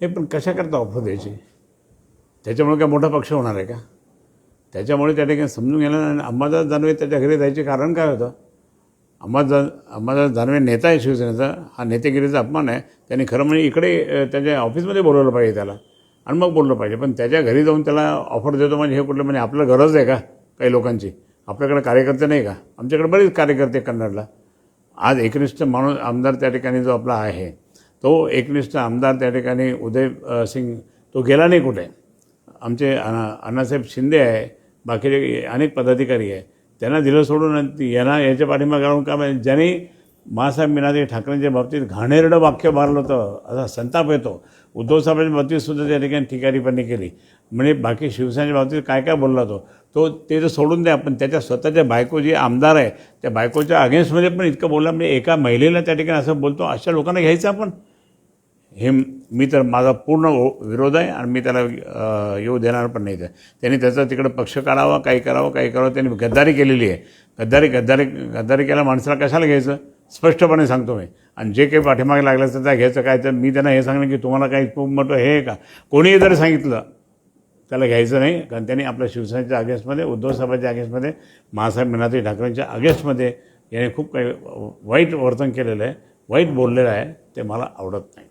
नाही पण कशाकरता ऑफर द्यायची? त्याच्यामुळे काय मोठा पक्ष होणार आहे का? त्याच्यामुळे त्या ठिकाणी समजून घ्यायला आणि अंबादास दानवे त्याच्या घरी जायचे कारण काय होतं? अंबादास अंबादास दानवे नेता आहे शिवसेनेचा. हा नेतेगिरीचा अपमान आहे. त्यांनी खरं म्हणजे इकडे त्याच्या ऑफिसमध्ये बोलवलं पाहिजे त्याला. आणि मग बोललं पाहिजे. पण त्याच्या घरी जाऊन त्याला ऑफर देतो म्हणजे हे कुठलं म्हणजे आपल्याला गरज आहे का? काही लोकांची. आपल्याकडे कार्यकर्ते नाही का? आमच्याकडे बरेच कार्यकर्ते कन्नडला. आज एकनिष्ठ माणूस आमदार त्या ठिकाणी जो आपला आहे तो एकनिष्ठ आमदार त्या ठिकाणी उदय सिंग तो गेला नाही कुठे. आमचे अना अण्णासाहेब शिंदे आहे बाकीचे अनेक पदाधिकारी आहे त्यांना दिलं सोडून यांना याच्या पाठिंबा काढून का ज्यांनी मासाहेब मीनाजी ठाकरेंच्या बाबतीत घाणेरडं वाक्य मारलं होतं असा संताप येतो. उद्धव साहेबांच्या बाबतीत सुद्धा त्या ठिकाणी ठिकारीपणी केली. म्हणजे बाकी शिवसेनेच्या बाबतीत काय काय बोलला तो तो ते तर सोडून द्या पण त्याच्या स्वतःच्या बायको जी आमदार आहे त्या बायकोच्या अगेन्स्टमध्ये पण इतकं बोलला म्हणजे एका महिलेला त्या ठिकाणी असं बोलतो अशा लोकांना घ्यायचं आपण? हे मी तर माझा पूर्ण विरोध आहे आणि मी त्याला येऊ देणार पण नाही. ते त्यांनी त्याचा तिकडं पक्ष काढावा काही करावं काही करावं त्यांनी गद्दारी केलेली आहे. गद्दारी गद्दारी गद्दारी केला माणसाला कशाला घ्यायचं? स्पष्टपणे सांगतो मी. आणि जे काही पाठीमागे लागलं तर त्या घ्यायचं काय तर मी त्यांना हे सांगणं की तुम्हाला काही खूप मोठं हे आहे का? कोणीही जरी सांगितलं त्याला घ्यायचं नाही. कारण त्यांनी आपल्या शिवसेनेच्या अगेन्स्टमध्ये उद्धव साहेबांच्या अगेन्स्टमध्ये महासाहेब मीनाती ठाकरेंच्या अगेन्स्टमध्ये याने खूप काही वाईट वर्तन केलेलं आहे वाईट बोललेलं आहे ते मला आवडत नाही.